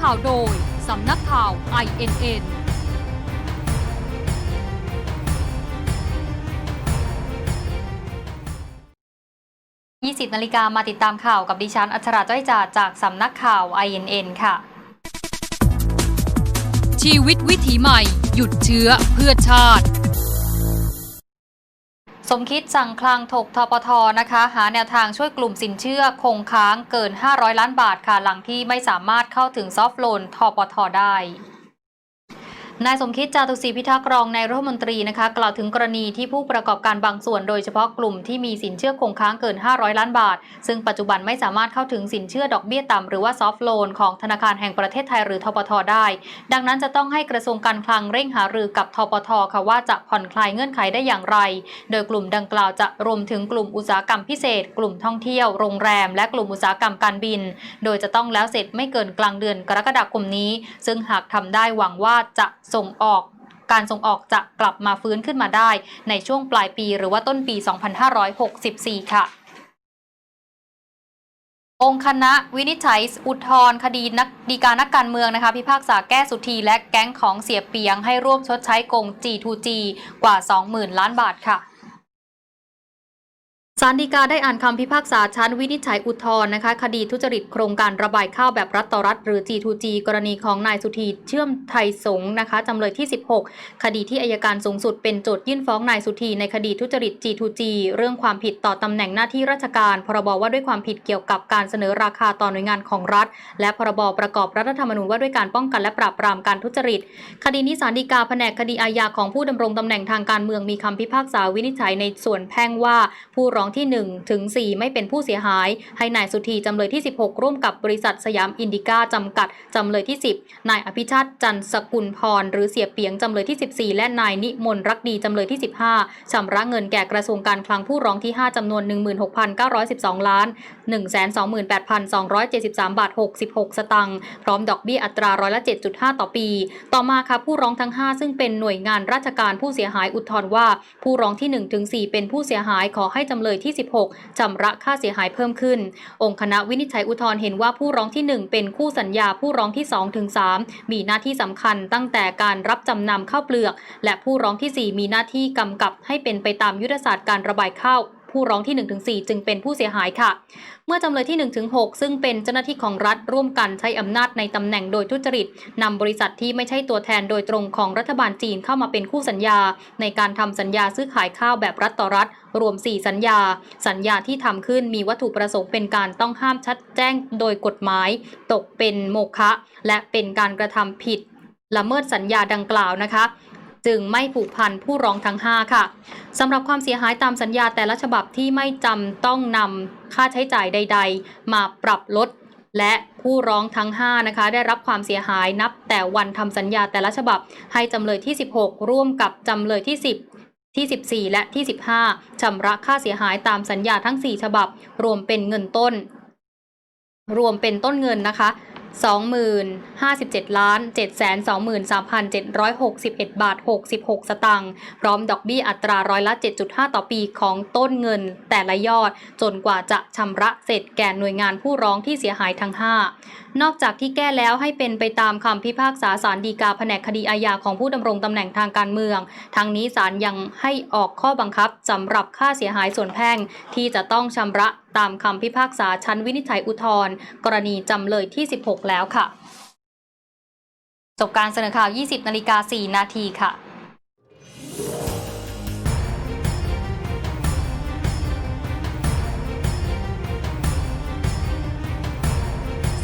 ข่าวโดย สำนักข่าว INN 20นาฬิกามาติดตามข่าวกับดิฉัน อัชราจ้อยจาจากสำนักข่าว INN ค่ะ ชีวิตวิถีใหม่ หยุดเชื้อเพื่อชาติ สมคิดสั่งคลังถกทปทนะคะ หาแนวทางช่วยกลุ่มสินเชื่อคงค้างเกิน 500 ล้านบาทค่ะหลังที่ไม่สามารถเข้าถึงซอฟท์โลนทปทได้ นายสมคิดจาตุศรีพิทักษ์รองนายรัฐมนตรีนะคะ กล่าวถึงกรณีที่ผู้ประกอบการบางส่วน โดยเฉพาะกลุ่มที่มีสินเชื่อคงค้างเกิน 500 ล้านบาท ซึ่งปัจจุบันไม่สามารถเข้าถึงสินเชื่อดอกเบี้ยต่ำหรือว่าซอฟท์โลนของธนาคารแห่งประเทศไทยหรือทปทได้ ดังนั้นจะต้องให้กระทรวงการคลังเร่งหารือกับทปทค่ะว่าจะผ่อนคลายเงื่อนไขได้อย่างไร โดยกลุ่มดังกล่าวจะรวมถึงกลุ่มอุตสาหกรรมพิเศษ กลุ่มท่องเที่ยวโรงแรม และกลุ่มอุตสาหกรรมการบิน โดยจะต้องแล้วเสร็จไม่เกินกลางเดือนกรกฎาคมนี้ ซึ่งหากทำได้หวังว่าจะส่งออกการส่งออกจะกลับมาฟื้นขึ้นมาได้ ในช่วงปลายปีหรือว่าต้นปี 2564 ค่ะ องค์คณะวินิจฉัยอุทธรณ์คดีนักดีการนักการเมืองนะคะ พิพากษาแก้สุธีและแก๊งของเสียเปียงให้ร่วมชดใช้กง G2G กว่า 20,000 ล้านบาทค่ะ ศาลฎีกาได้อ่านคำพิพากษาชั้นวินิจฉัยอุทธรณ์นะคะ คดีทุจริตโครงการระบายข้าวแบบรัฐต่อรัฐ หรือ G2G กรณีของนายสุธีเชื่อมไทยสงนะคะจำเลยที่ 16 คดีที่อายการสูงสุดเป็นโจทยื่นฟ้องนายสุธีในคดีทุจริต G2G เรื่องความผิดต่อตำแหน่งหน้าที่ราชการ พรบว่าด้วยความผิดเกี่ยวกับการเสนอราคาต่อหน่วยงานของรัฐ และพรบประกอบรัฐธรรมนูญว่าด้วยการป้องกันและปราบปรามการทุจริต คดีนี้ศาลฎีกาแผนกคดีอาญาของผู้ดำรงตำแหน่งทางการเมืองมีคำพิพากษาวินิจฉัยในส่วนแพ่งว่าผู้ร้องที่ 1 ถึง 4 ไม่เป็นผู้เสียหาย ให้นายสุธีจำเลยที่ 16 ร่วมกับบริษัทสยามอินดิก้าจำกัดจำเลยที่ 10 นายอภิชาติจันทร์สกุลพร หรือเสียเปียงจำเลยที่ 14 และนายนิมนรักดีจำเลยที่ 15ชำระเงินแก่กระทรวงการคลังผู้ร้องที่ 5จำนวน 16,912 ล้าน 128,273 บาท 66 สตางค์พร้อมดอกเบี้ยอัตราร้อยละ 7.5 ต่อปี ต่อมาค่ะผู้ร้องทั้ง 5 ซึ่งเป็นหน่วยงานราชการผู้เสียหายอุทธรณ์ว่า ผู้ร้องที่1ถึง4เป็นผู้เสียหายขอให้จำเลยที่ 16 ชำระค่าเสียหายเพิ่มขึ้น องค์คณะวินิจฉัยอุทธรณ์เห็นว่าผู้ร้องที่ 1 เป็นคู่สัญญาผู้ร้องที่2ถึง3มีหน้าที่สำคัญตั้งแต่การรับจำนำข้าวเปลือก และผู้ร้องที่ 4 มีหน้าที่กำกับให้เป็นไปตามยุทธศาสตร์การระบายข้าว ผู้ร้องที่ 1-4 จึงเป็นผู้เสียหายค่ะ เมื่อจำเลยที่ 1-6 ซึ่งเป็นเจ้าหน้าที่ของรัฐร่วมกันใช้อำนาจในตำแหน่งโดยทุจริตนำบริษัทที่ไม่ใช่ตัวแทนโดยตรงของรัฐบาลจีนเข้ามาเป็นคู่สัญญา ในการทำสัญญาซื้อขายข้าวแบบรัฐต่อรัฐ รวม 4 สัญญา สัญญาที่ทำขึ้นมีวัตถุประสงค์เป็นการต้องห้ามชัดแจ้งโดยกฎหมาย ตกเป็นโมฆะและเป็นการกระทำผิดละเมิดสัญญาดังกล่าวนะคะ จึงไม่ผูกพันผู้ร้องทั้ง 5 ค่ะสำหรับความเสียหายตามสัญญาแต่ละฉบับที่ไม่จำต้องนำค่าใช้จ่ายใด ๆ มาปรับลดและผู้ร้องทั้ง 5 นะคะ ได้รับความเสียหายนับแต่วันทำสัญญาแต่ละฉบับ ให้จำเลยที่ 16 ร่วมกับจำเลยที่ 10 ที่ 14 และที่ 15ชำระค่าเสียหายตามสัญญาทั้ง 4 ฉบับ รวมเป็นเงินต้น รวมเป็นต้นเงินนะคะ 2057ล้าน723,761 บาท 66 สตางค์พร้อมดอกเบี้ยอัตราร้อยละ 7.5 ต่อปีของต้นเงิน แต่ละยอดจนกว่าจะชำระเสร็จแก่หน่วยงานผู้ร้องที่เสียหายทั้ง 5 นอกจากที่แก้แล้วให้เป็นไปตามคำพิพากษาศาลฎีกาแผนกคดีอาญาของผู้ดำรงตำแหน่งทางการเมือง ทั้งนี้ศาลยังให้ออกข้อบังคับสำหรับค่าเสียหายส่วนแพ่ง ที่จะต้องชำระตามคำพิพากษาชั้นวินิจฉัยอุทธรณ์กรณีจำเลยที่ 16 แล้วค่ะจบการเสนอข่าว 20 นาฬิกา 4 นาทีค่ะ